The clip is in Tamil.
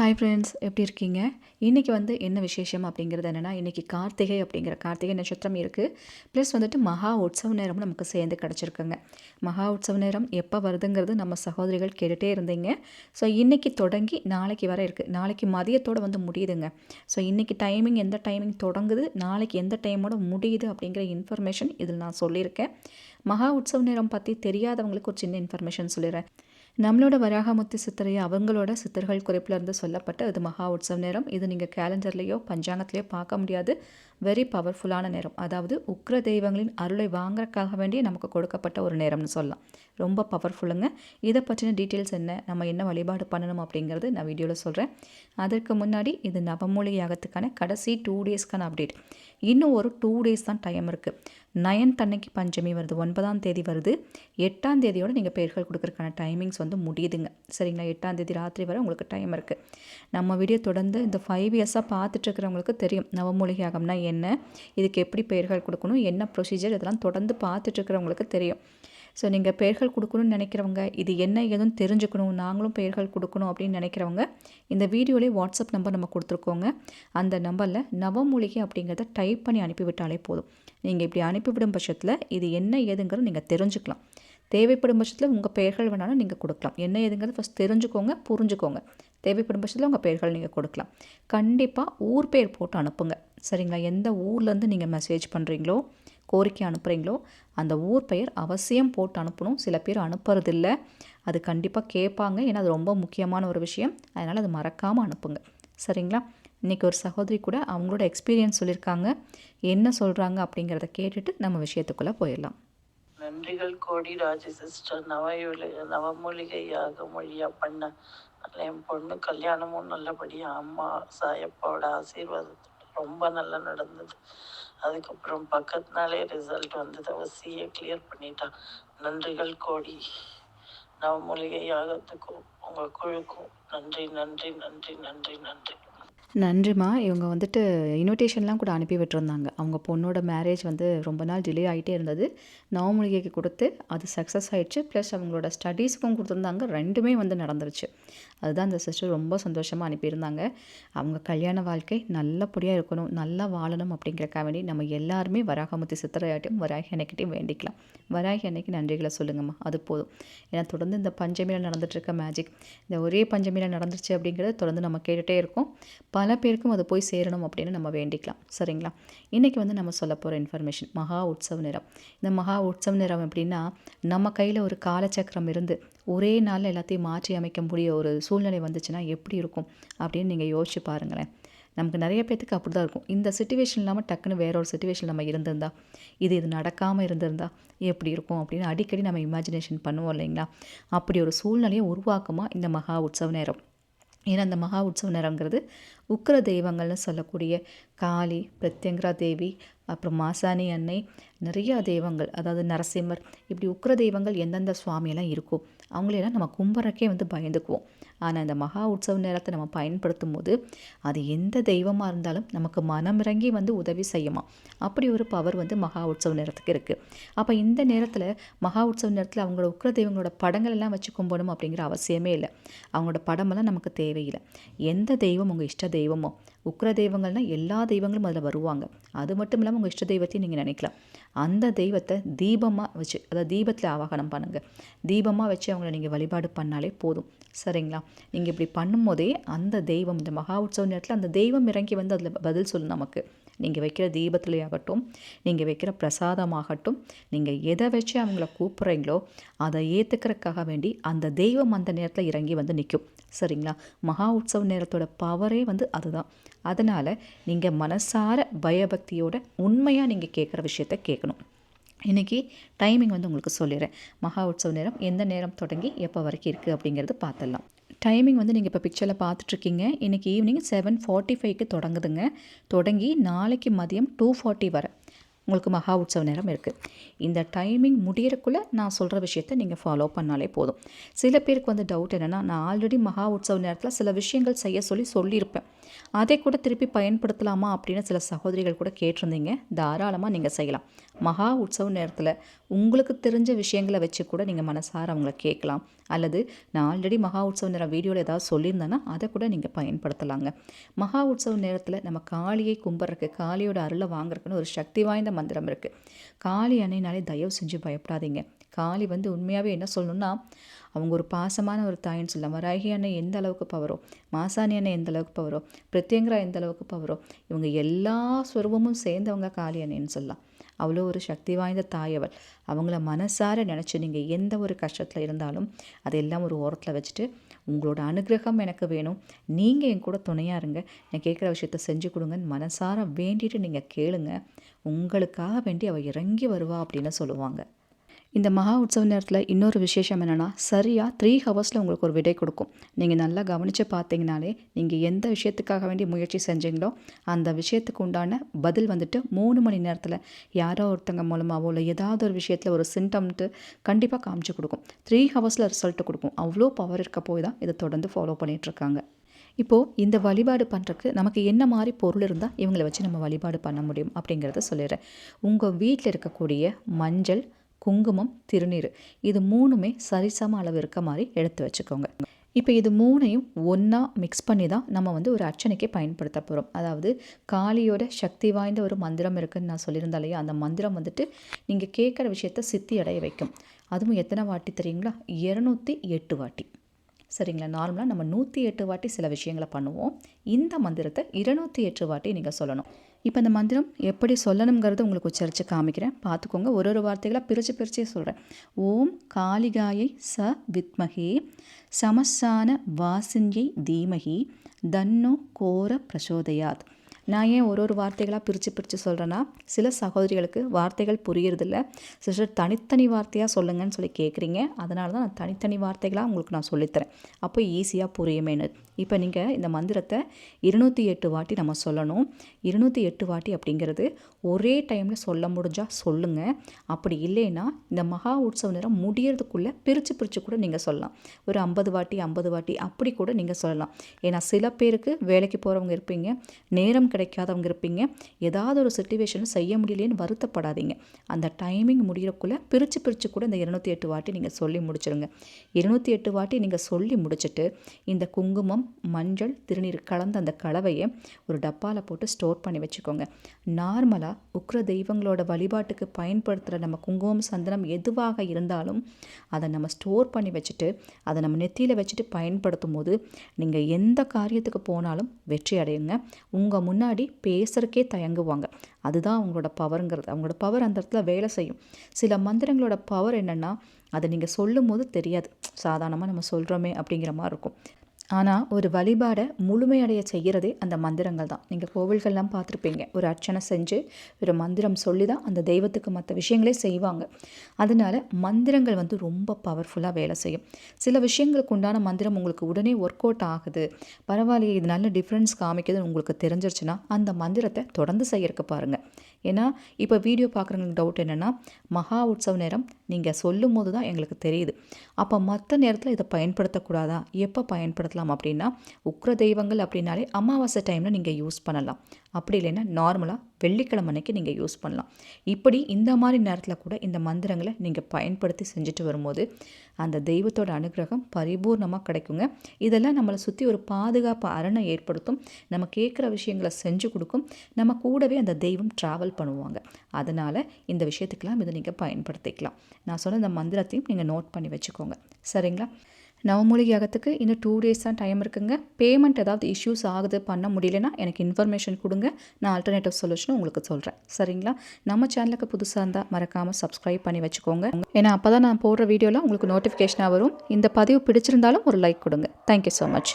ஹாய் ஃப்ரெண்ட்ஸ் எப்படி இருக்கீங்க? இன்றைக்கி வந்து என்ன விசேஷம் அப்படிங்கிறது என்னென்னா இன்றைக்கி கார்த்திகை அப்படிங்கிற கார்த்திகை நட்சத்திரம் இருக்குது ப்ளஸ் வந்துட்டு மகா உற்சவ நேரமும் நமக்கு சேர்ந்து கிடச்சிருக்குங்க. மகா உற்சவ நேரம் எப்போ வருதுங்கிறது நம்ம சகோதரிகள் கேட்டுகிட்டே இருந்தீங்க. ஸோ இன்றைக்கி தொடங்கி நாளைக்கு வர இருக்குது நாளைக்கு மதியத்தோடு வந்து முடியுதுங்க. ஸோ இன்றைக்கி டைமிங் எந்த டைமிங் தொடங்குது? நாளைக்கு எந்த டைமோட முடியுது அப்படிங்கிற இன்ஃபர்மேஷன் இதில் நான் சொல்லியிருக்கேன். மகா உற்சவ நேரம் பற்றி தெரியாதவங்களுக்கு ஒரு சின்ன இன்ஃபர்மேஷன் சொல்லிடுறேன். நம்மளோட வராகமுத்து சித்தரை அவங்களோட சித்தர்கள் குறிப்பிலிருந்து சொல்லப்பட்ட இது மகா உற்சவ நேரம். இது நீங்கள் கேலண்டர்லேயோ பஞ்சாங்கத்திலையோ பார்க்க முடியாது. வெரி பவர்ஃபுல்லான நேரம். அதாவது உக்ர தெய்வங்களின் அருளை வாங்குறதுக்காக வேண்டிய நமக்கு கொடுக்கப்பட்ட ஒரு நேரம்னு சொல்லலாம். ரொம்ப பவர்ஃபுல்லுங்க இதை பற்றின டீட்டெயில்ஸ் என்ன? நம்ம என்ன வழிபாடு பண்ணணும் அப்படிங்கிறது நான் வீடியோவில் சொல்கிறேன் அதற்கு முன்னாடி இது நவமூலி யாகத்துக்கான கடைசி டூ டேஸ்க்கான அப்டேட் இன்னும் ஒரு டூ டேஸ் தான் டைம் இருக்குது நயன்த் அன்னைக்கு பஞ்சமி வருது. ஒன்பதாம் தேதி வருது. எட்டாம் தேதியோடு நீங்கள் பெயர்கள் கொடுக்குறக்கான டைமிங்ஸ் வந்து முடியுதுங்க. சரிங்களா? எட்டாம் தேதி ராத்திரி வரை உங்களுக்கு டைம் இருக்குது நம்ம வீடியோ தொடர்ந்து இந்த ஃபைவ் இயர்ஸாக பார்த்துட்ருக்கிறவங்களுக்கு தெரியும். நவமூலிகை யாகம்னா என்ன இதுக்கு எப்படி பெயர்கள் கொடுக்கணும் என்ன ப்ரொசீஜர் இதெல்லாம் தொடர்ந்து பார்த்துட்ருக்கிறவங்களுக்கு தெரியும். ஸோ நீங்கள் பெயர்கள் கொடுக்கணும்னு நினைக்கிறவங்க இது என்ன ஏதுன்னு தெரிஞ்சுக்கணும் நாங்களும் பெயர்கள் கொடுக்கணும் அப்படின்னு நினைக்கிறவங்க இந்த வீடியோலேயே வாட்ஸ்அப் நம்பர் நம்ம கொடுத்துருக்கோங்க. அந்த நம்பரில் நவமூலிகை அப்படிங்கிறத டைப் பண்ணி அனுப்பிவிட்டாலே போதும். நீங்கள் இப்படி அனுப்பிவிடும் பட்சத்தில் இது என்ன ஏதுங்கிறது நீங்கள் தெரிஞ்சுக்கலாம். தேவைப்படும் பட்சத்தில் உங்கள் பெயர்கள் வேணாலும் நீங்கள் கொடுக்கலாம். என்ன ஏதுங்கிறது ஃபஸ்ட் தெரிஞ்சுக்கோங்க புரிஞ்சுக்கோங்க. தேவைப்படும் பட்சத்தில் உங்கள் பெயர்கள் நீங்கள் கொடுக்கலாம். கண்டிப்பாக ஊர் பெயர் போட்டு அனுப்புங்க. சரிங்களா? எந்த ஊர்லேருந்து நீங்கள் மெசேஜ் பண்ணுறீங்களோ கோரிக்கை அனுப்புகிறீங்களோ அந்த ஊர் பெயர் அவசியம் போட்டு அனுப்பணும். சில பேர் அனுப்புறதில்ல. அது கண்டிப்பாக கேட்பாங்க. ஏன்னா அது ரொம்ப முக்கியமான ஒரு விஷயம். அதனால் அது மறக்காமல் அனுப்புங்க. சரிங்களா? இன்றைக்கி ஒரு சகோதரி கூட அவங்களோட எக்ஸ்பீரியன்ஸ் சொல்லியிருக்காங்க. என்ன சொல்கிறாங்க அப்படிங்கிறத கேட்டுட்டு நம்ம விஷயத்துக்குள்ளே போயிடலாம். நன்றிகள் கோடி ராஜ சிஸ்டர். நவ நவமூலிகை யாக மொழியாக பண்ண என் பொண்ணு கல்யாணமும் நல்லபடியாக அம்மா சாயப்பாவோட ஆசீர்வாதத்தோட ரொம்ப நல்லா நடந்தது. அதுக்கப்புறம் பக்கத்துனாலே ரிசல்ட் வந்தது. அவள் சிஏ கிளியர் பண்ணிட்டான். நன்றிகள் கோடி. நவமூலிகை யாகத்துக்கும் உங்கள் குழுக்கும் நன்றி நன்றி நன்றி நன்றி நன்றி. நன்றிம்மா. இவங்க வந்துட்டு இன்விடேஷன்லாம் கூட அனுப்பி விட்டுருந்தாங்க. அவங்க பொண்ணோட மேரேஜ் வந்து ரொம்ப நாள் டிலே ஆகிட்டே இருந்தது. நவமூலிகைக்கு கொடுத்து அது சக்ஸஸ் ஆகிடுச்சு ப்ளஸ் அவங்களோட ஸ்டடீஸுக்கும் கொடுத்துருந்தாங்க. ரெண்டுமே வந்து நடந்துருச்சு. அதுதான் அந்த சிஸ்டர் ரொம்ப சந்தோஷமாக அனுப்பியிருந்தாங்க. அவங்க கல்யாண வாழ்க்கை நல்லபடியாக இருக்கணும் நல்லா வாழணும் அப்படிங்கிறக்காக வேண்டி நம்ம எல்லாருமே வராகமுத்தி சித்திரையாட்டையும் வராகி அன்னைக்கிட்டையும் வேண்டிக்கலாம். வராகி அன்னைக்கு நன்றிகளை சொல்லுங்கம்மா அது போதும். ஏன்னா தொடர்ந்து இந்த பஞ்சமியில் நடந்துட்டுருக்க மேஜிக் இந்த ஒரே பஞ்சமியில் நடந்துருச்சு அப்படிங்கிறத தொடர்ந்து நம்ம கேட்டுகிட்டே இருக்கோம். பல பேருக்கும் அது போய் சேரணும் அப்படின்னு நம்ம வேண்டிக்கலாம். சரிங்களா? இன்றைக்கி வந்து நம்ம சொல்ல போகிற இன்ஃபர்மேஷன் மகா உற்சவ நிறம். இந்த மகா உற்சவ நிறம் எப்படின்னா நம்ம கையில் ஒரு காலச்சக்கரம் இருந்து ஒரே நாளில் எல்லாத்தையும் மாற்றி அமைக்க முடிய ஒரு சூழ்நிலை வந்துச்சுன்னா எப்படி இருக்கும்? அப்படின்னு நீங்கள் யோசிச்சு பாருங்களேன். நமக்கு நிறைய பேர்த்துக்கு அப்படி தான் இருக்கும். இந்த சுச்சுவேஷன் இல்லாமல் டக்குன்னு வேற ஒரு சுச்சுவேஷன் நம்ம இருந்திருந்தா இது இது நடக்காமல் இருந்திருந்தா எப்படி இருக்கும் அப்படின்னு அடிக்கடி நம்ம இமேஜினேஷன் பண்ணுவோம் இல்லைங்களா? அப்படி ஒரு சூழ்நிலையை உருவாக்குமா இந்த மகா உற்சவ நேரம். ஏன்னா அந்த மகா உற்சவ நேரங்கிறது உக்கிர தெய்வங்கள்னு சொல்லக்கூடிய காளி பிரத்யங்கரா தேவி அப்புறம் மாசாணி அன்னை நிறையா தெய்வங்கள் அதாவது நரசிம்மர் இப்படி உக்கிர தெய்வங்கள் எந்தெந்த சுவாமியெல்லாம் இருக்கோ அவங்களெல்லாம் நம்ம கும்பிட்றக்கே வந்து பயந்துக்குவோம். ஆனால் இந்த மகா உற்சவ நேரத்தை நம்ம பயன்படுத்தும் போது அது எந்த தெய்வமாக இருந்தாலும் நமக்கு மனமிறங்கி வந்து உதவி செய்யுமா? அப்படி ஒரு பவர் வந்து மகா உற்சவ நேரத்துக்கு இருக்குது அப்போ இந்த நேரத்தில் மகா உற்சவ நேரத்தில் அவங்களோட உக்கிர தெய்வங்களோட படங்கள் எல்லாம் வச்சு கும்பிடணும் அப்படிங்கிற அவசியமே இல்லை. அவங்களோட படமெல்லாம் நமக்கு தேவையில்லை. எந்த தெய்வம் உங்கள் இஷ்ட தெய்வமோ உக்ர தெய்வங்கள்னால் எல்லா தெய்வங்களும் அதில் வருவாங்க. அது மட்டும் இல்லாமல் உங்கள் இஷ்ட தெய்வத்தையும் நீங்கள் நினைக்கலாம். அந்த தெய்வத்தை தீபமாக வச்சு அதாவது தீபத்தில் ஆவாகனம் பண்ணுங்கள் தீபமாக வச்சு அவங்கள நீங்கள் வழிபாடு பண்ணாலே போதும். சரிங்களா? நீங்கள் இப்படி பண்ணும்போதே அந்த தெய்வம் இந்த மகா உற்சவ நேரத்தில் அந்த தெய்வம் இறங்கி வந்து அதில் பதில் சொல்லும் நமக்கு. நீங்கள் வைக்கிற தீபத்துலேயாகட்டும் நீங்கள் வைக்கிற பிரசாதமாகட்டும் நீங்கள் எதை வச்சு அவங்கள கூப்பிட்றீங்களோ அதை ஏற்றுக்கிறதுக்காக வேண்டி அந்த தெய்வம் அந்த நேரத்தில் இறங்கி வந்து நிற்கும் சரிங்களா? மகா உற்சவ நேரத்தோட பவரே வந்து அதுதான். அதனால் நீங்கள் மனசார பயபக்தியோட உண்மையாக நீங்கள் கேட்குற விஷயத்த கேட்கணும் இன்றைக்கி டைமிங் வந்து உங்களுக்கு சொல்லிடுறேன் மகா உற்சவ நேரம் எந்த நேரம் தொடங்கி எப்போ வரைக்கும் இருக்குது அப்படிங்கிறது பார்த்துடலாம் டைமிங் வந்து நீங்கள் இப்போ பிக்சரில் பார்த்துட்ருக்கீங்க இன்றைக்கி ஈவினிங் செவன் ஃபார்ட்டி ஃபைவ்க்கு தொடங்குதுங்க. தொடங்கி நாளைக்கு மதியம் டூ ஃபார்ட்டி வரை. உங்களுக்கு மகா உற்சவ நேரம் இருக்குது இந்த டைமிங் முடியறக்குள்ளே நான் சொல்கிற விஷயத்த நீங்கள் ஃபாலோ பண்ணாலே போதும். சில பேருக்கு வந்து டவுட் என்னென்னா நான் ஆல்ரெடி மகா உற்சவ நேரத்தில் சில விஷயங்கள் செய்ய சொல்லி சொல்லியிருப்பேன். அதை கூட திருப்பி பயன்படுத்தலாமா அப்படின்னு சில சகோதரிகள் கூட கேட்டிருந்தீங்க. தாராளமாக நீங்கள் செய்யலாம். மகா உற்சவ நேரத்தில் உங்களுக்கு தெரிஞ்ச விஷயங்களை வச்சு கூட நீங்கள் மனசார அவங்கள கேட்கலாம். அல்லது நான் ஆல்ரெடி மகா உற்சவ நேரம் வீடியோவில் ஏதாவது சொல்லியிருந்தேன்னா அதை கூட நீங்கள் பயன்படுத்தலாங்க. மகா உற்சவ நேரத்தில் நம்ம காளியை கும்பிட்றக்கு காளியோட அருளை வாங்குறதுக்குன்னு ஒரு சக்தி வாய்ந்த மந்திரம் இருக்குது காளி அன்னைனாலே தயவு செஞ்சு பயப்படாதீங்க. காளி வந்து உண்மையாகவே என்ன சொல்லணும்னா அவங்க ஒரு பாசமான ஒரு தாயின்னு சொல்லலாம். வராகி அண்ணன் எந்த அளவுக்கு பவரோ மாசாணி அண்ணன் எந்த அளவுக்கு பவரோ பிரத்யங்கரா எந்த அளவுக்கு பவரோ இவங்க எல்லா ஸ்வரூபமும் சேர்ந்தவங்க காளி அண்ணன்னு சொல்லலாம். அவ்வளோ ஒரு சக்தி வாய்ந்த தாயவள் அவள். அவங்கள மனசார நினச்சி நீங்கள் எந்த ஒரு கஷ்டத்தில் இருந்தாலும் அதெல்லாம் ஒரு ஓரத்தில் வச்சுட்டு உங்களோட அனுகிரகம் எனக்கு வேணும். நீங்கள் என் கூட துணையாக இருங்க. நான் கேட்குற விஷயத்த செஞ்சு கொடுங்கன்னு மனசார வேண்டிட்டு நீங்கள் கேளுங்க. உங்களுக்காக வேண்டி அவள் இறங்கி வருவா அப்படின்னு சொல்லுவாங்க. இந்த மகா உற்சவ நேரத்தில் இன்னொரு விசேஷம் என்னென்னா சரியாக த்ரீ ஹவர்ஸில் உங்களுக்கு ஒரு விடை கொடுக்கும். நீங்கள் நல்லா கவனித்து பார்த்தீங்கனாலே நீங்கள் எந்த விஷயத்துக்காக வேண்டி முயற்சி செஞ்சீங்களோ அந்த விஷயத்துக்கு உண்டான பதில் வந்துட்டு மூணு மணி நேரத்தில் யாரோ ஒருத்தங்க மூலமாகவோ இல்லை ஏதாவது ஒரு விஷயத்தில் ஒரு சிம்டம்ட்டு கண்டிப்பாக காமிச்சு கொடுக்கும். த்ரீ ஹவர்ஸில் ரிசல்ட்டு கொடுக்கும். அவ்வளோ பவர் இருக்க போய் தான் இதை தொடர்ந்து ஃபாலோ பண்ணிகிட்ருக்காங்க இப்போது இந்த வழிபாடு பண்ணுறக்கு நமக்கு என்ன மாதிரி பொருள் இருந்தால் இவங்களை வச்சு நம்ம வழிபாடு பண்ண முடியும் அப்படிங்கிறத சொல்லிடுறேன். உங்கள் வீட்டில் இருக்கக்கூடிய மஞ்சள் குங்குமம் திருநீர். இது மூணுமே சரிசம அளவு இருக்க மாதிரி எடுத்து வச்சுக்கோங்க. இப்போ இது மூணையும் ஒன்றா மிக்ஸ் பண்ணி தான் நம்ம வந்து ஒரு அர்ச்சனைக்கு பயன்படுத்த போகிறோம் அதாவது காளியோட சக்தி வாய்ந்த ஒரு மந்திரம் இருக்குதுன்னு நான் சொல்லியிருந்தேன் இல்லையா? அந்த மந்திரம் வந்துட்டு நீங்கள் கேட்குற விஷயத்த சித்தி அடைய வைக்கும். அதுவும் எத்தனை வாட்டி தெரியுங்களா? இரநூத்தி எட்டு வாட்டி. சரிங்களா? நார்மலாக நம்ம நூற்றி எட்டு வாட்டி சில விஷயங்களை பண்ணுவோம். இந்த மந்திரத்தை இருநூற்றி எட்டு வாட்டி நீங்கள் சொல்லணும். இப்போ இந்த மந்திரம் எப்படி சொல்லணுங்கிறது உங்களுக்கு உச்சரித்து காமிக்கிறேன். பார்த்துக்கோங்க. ஒரு ஒரு வார்த்தைகளாக பிரித்து பிரிச்சே சொல்கிறேன் ஓம் காளிகாயை ச வித்மகே சமஸ்தான வாசிஞ்சி தீமகி தன்னோ கோர பிரசோதயாத். நான் ஏன் ஒரு ஒரு வார்த்தைகளாக பிரித்து பிரித்து சொல்கிறேன்னா சில சகோதரிகளுக்கு வார்த்தைகள் புரியறதில்ல. சிஸ்டர் தனித்தனி வார்த்தையாக சொல்லுங்கன்னு சொல்லி கேட்குறீங்க அதனால தான் நான் தனித்தனி வார்த்தைகளாக உங்களுக்கு நான் சொல்லித்தரேன். அப்போ ஈஸியாக புரியுமேனு இப்போ நீங்கள் இந்த மந்திரத்தை இருநூற்றி எட்டு வாட்டி நம்ம சொல்லணும். இருநூற்றி எட்டு வாட்டி அப்படிங்கிறது ஒரே டைமில் சொல்ல முடிஞ்சால் சொல்லுங்கள் அப்படி இல்லைன்னா இந்த மகா உற்சவ நேரம் முடியறதுக்குள்ளே பிரித்து பிரித்து கூட நீங்கள் சொல்லலாம். ஒரு ஐம்பது வாட்டி ஐம்பது வாட்டி அப்படி கூட நீங்கள் சொல்லலாம். ஏன்னா சில பேருக்கு வேலைக்கு போகிறவங்க இருப்பீங்க. நேரம் கிடைக்காதவங்க இருப்பீங்க. ஏதாவது ஒரு சுச்சுவேஷனில் செய்ய முடியலேன்னு வருத்தப்படாதீங்க. அந்த டைமிங் முடிகிறக்குள்ளே பிரித்து பிரித்து கூட இந்த இருநூத்தி எட்டு வாட்டி நீங்கள் சொல்லி முடிச்சிருங்க. இருநூற்றி எட்டு வாட்டி நீங்கள் சொல்லி முடிச்சுட்டு இந்த குங்குமம் மஞ்சள் திருநீர் கலந்த அந்த கலவையை ஒரு டப்பாவில் போட்டு ஸ்டோர் பண்ணி வச்சுக்கோங்க. நார்மலாக உக்ர தெய்வங்களோட வழிபாட்டுக்கு பயன்படுத்துகிற நம்ம குங்குமம் சந்தனம் எதுவாக இருந்தாலும் அதை நம்ம ஸ்டோர் பண்ணி வச்சுட்டு அதை நம்ம நெத்தியில் வச்சுட்டு பயன்படுத்தும் போது நீங்கள் எந்த காரியத்துக்கு போனாலும் வெற்றி அடையுங்க. உங்கள் முன் முன்னாடி பேசுகிறக்கே தயங்குவாங்க. அதுதான் அவங்களோட பவருங்கிறது அவங்களோட பவர் அந்த இடத்துல வேலை செய்யும். சில மந்திரங்களோட பவர் என்னென்னா அதை நீங்கள் சொல்லும் போது தெரியாது. சாதாரணமாக நம்ம சொல்கிறோமே அப்படிங்கிற மாதிரி இருக்கும். ஆனால் ஒரு வழிபாடை முழுமையடைய செய்கிறதே அந்த மந்திரங்கள் தான். நீங்கள் கோவில்கள்லாம் பார்த்துருப்பீங்க. ஒரு அர்ச்சனை செஞ்சு ஒரு மந்திரம் சொல்லி தான் அந்த தெய்வத்துக்கு மற்ற விஷயங்களே செய்வாங்க. அதனால் மந்திரங்கள் வந்து ரொம்ப பவர்ஃபுல்லாக வேலை செய்யும். சில விஷயங்களுக்கு உண்டான மந்திரம் உங்களுக்கு உடனே ஒர்க் அவுட் ஆகுது. பரவாயில்லையே இது நல்ல டிஃப்ரென்ஸ் காமிக்குதுன்னு உங்களுக்கு தெரிஞ்சிருச்சுன்னா அந்த மந்திரத்தை தொடர்ந்து செய்யறதுக்கு பாருங்கள் ஏன்னா இப்போ வீடியோ பார்க்குறவங்களுக்கு டவுட் என்னென்னா மகா உற்சவ நேரம் நீங்கள் சொல்லும் போது தான் எங்களுக்கு தெரியுது. அப்போ மற்ற நேரத்தில் இதை பயன்படுத்தக்கூடாதா? எப்போ பயன்படுத்தலாம் அப்படின்னா உக்ர தெய்வங்கள் அப்படின்னாலே அமாவாசை டைமில் நீங்கள் யூஸ் பண்ணலாம். அப்படி இல்லைன்னா நார்மலாக வெள்ளிக்கிழமை அன்னைக்கு நீங்கள் யூஸ் பண்ணலாம். இப்படி இந்த மாதிரி நேரத்தில் கூட இந்த மந்திரங்களை நீங்கள் பயன்படுத்தி செஞ்சுட்டு வரும்போது அந்த தெய்வத்தோட அனுகிரகம் பரிபூர்ணமாக கிடைக்குங்க. இதெல்லாம் நம்மளை சுற்றி ஒரு பாதுகாப்பு அரணை ஏற்படுத்தும். நம்ம கேட்குற விஷயங்களை செஞ்சு கொடுக்கும். நம்ம கூடவே அந்த தெய்வம் ட்ராவல் பண்ணுவாங்க. அதனால் இந்த விஷயத்துக்கெல்லாம் இதை நீங்கள் பயன்படுத்திக்கலாம். நான் சொன்ன இந்த மந்திரத்தையும் நீங்கள் நோட் பண்ணி வச்சுக்கோங்க. சரிங்களா? நவமூலிகை இன்னும் டூ டேஸ் தான் டைம் இருக்குங்க. பேமெண்ட் ஏதாவது இஷ்யூஸ் ஆகுது பண்ண முடியலன்னா எனக்கு இன்ஃபர்மேஷன் கொடுங்க. நான் ஆல்டர்னேட்டிவ் சொல்யூஷன் உங்களுக்கு சொல்கிறேன் சரிங்களா? நம்ம சேனலுக்கு புதுசாக இருந்தால் மறக்காமல் சப்ஸ்கிரைப் பண்ணி வச்சுக்கோங்க. ஏன்னா அப்போ தான் நான் போடுற வீடியோவில் உங்களுக்கு நோட்டிஃபிகேஷனாக வரும். இந்த பதிவு பிடிச்சிருந்தாலும் ஒரு லைக் கொடுங்க. Thank you so much